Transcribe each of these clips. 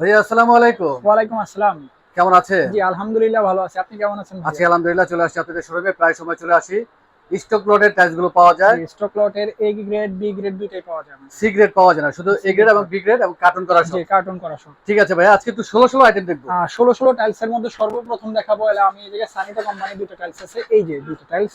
ভাইয়া আসসালামু আলাইকুম। ওয়ালাইকুম আসসালাম। কেমন আছে? জি আলহামদুলিল্লাহ ভালো আছি। আপনি কেমন আছেন আজকে আলহামদুলিল্লাহ চলে আসছি আপনাদের শোরুমে প্রায় সময় চলে আসি। স্টক লোডের টাইলসগুলো পাওয়া যায়। স্টক লটের এ গ্রেড বি গ্রেড দুইটাই পাওয়া যায় সি গ্রেড পাওয়া যায় না। শুধু এ গ্রেড এবং বি গ্রেড এবং কার্টুন করা সব। কার্টুন করা সব। ঠিক আছে ভাইয়া আজকে একটু ষোলো ষোলো আইটেম দেখব। ষোলো ষোলো টাইলস এর মধ্যে সর্বপ্রথম দেখাবো। এলা আমি এই জায়গায় সানিটা কোম্পানির দুটো টাইলস আছে। এই যে দুটো টাইলস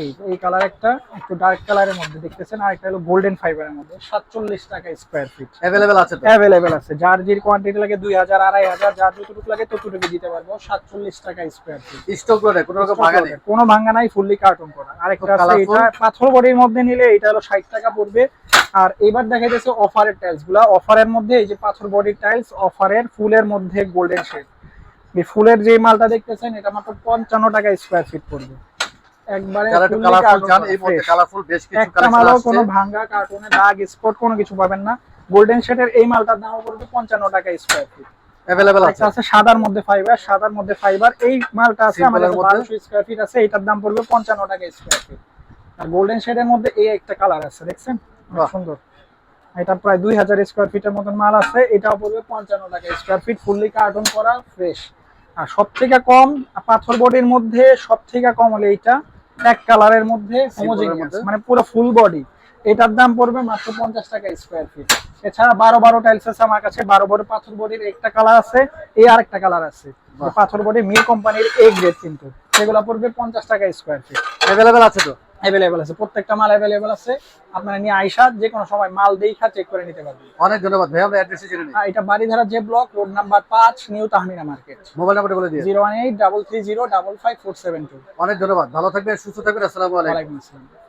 এই এই কালার একটা একটু ডার্ক কালারের মধ্যে দেখতেছেন আর একটা হলো গোল্ডেন ফাইবারের মধ্যে। সাতচল্লিশ টাকা স্কোয়ার ফিট অ্যাভেলেবেল আছে তো? অ্যাভেলেবেল আছে। যার যে কোয়ান্টিটি লাগে দুই হাজার আড়াই হাজার যার যতটুকু লাগে ততটুকু দিতে পারব। সাতচল্লিশ টাকা স্কোয়ার ফিট স্টক লোডে কোনো রকম ভাঙা নেই? কোনো ভাঙা নাই ফুললি কার্টুন করা। আরেকটা আছে এটা পাথর বডির মধ্যে নিলে এটা হলো ষাট টাকা পড়বে। আর এবার দেখা যাচ্ছে অফারের টাইলসগুলা। অফারের মধ্যে এই যে পাথর বডির টাইলস অফারের ফুলের মধ্যে গোল্ডেন শেড এই ফুলের যে মালটা দেখতেছেন এটা মাত্র পঞ্চান্ন টাকা স্কোয়ার ফিট পড়বে। একবারে কালারফুল চান এই মধ্যে কালারফুল বেশ কিছু কালেকশন মালও কোনো ভাঙ্গা কার্টুনে দাগ স্পট কোনো কিছু পাবেন না। গোল্ডেন শেডের এই মালটার দাম পড়বে পঞ্চান্ন টাকা স্কোয়ার ফিট আছে। আছে সাদার মধ্যে ফাইবার সাদার মধ্যে ফাইবার এই মালটা আছে আমাদের এর মধ্যে? স্কোয়ার ফিট আছে এটার দাম পড়বে পঞ্চান্ন টাকা স্কোয়ার ফিট আর গোল্ডেন শেডের মধ্যে এই একটা কালার আছে দেখছেন? সুন্দর। এটা প্রায় দুই হাজার স্কোয়ার ফিটের মতন মাল আছে এটাও পড়বে পঞ্চান্ন টাকা স্কোয়ার ফিট ফুললি কার্টন করা ফ্রেশ আর সব থেকে কম পাথর বডির মধ্যে সব থেকে কম হলে এইটা এক কালারের মধ্যে মানে পুরো ফুল বডি এটার দাম পড়বে মাত্র পঞ্চাশ টাকা স্কোয়ার ফিট এছাড়া বারো বারো টাইলস আছে আমার কাছে বারো বারো পাথর বডির একটা কালার আছে এই আর একটা কালার আছে পাথর বডি মিল কোম্পানির এ গ্রেড কিন্তু। সেগুলো পড়বে পঞ্চাশ টাকা স্কোয়ার ফিট অ্যাভেলেবেল আছে তো? অ্যাভেলেবেল আছে। প্রত্যেকটা মাল অ্যাভেলেবেল আছে। আপনারা নিয়ে আইসা যে কোনো সময় মাল দেখা চেক করে নিতে পারবেন। অনেক ধন্যবাদ ভাই আমরা অ্যাড্রেসে জেনে নিই। এটা বাড়িধারা যে ব্লক রোড নাম্বার পাঁচ নিউ তাহমিনা মার্কেট মোবাইল নাম্বারটা বলে সেভেন টু অনেক ধন্যবাদ ভালো থাকবেন সুস্থ থাকবেন আসসালামু আলাইকুম। ওয়ালাইকুম আসসালাম।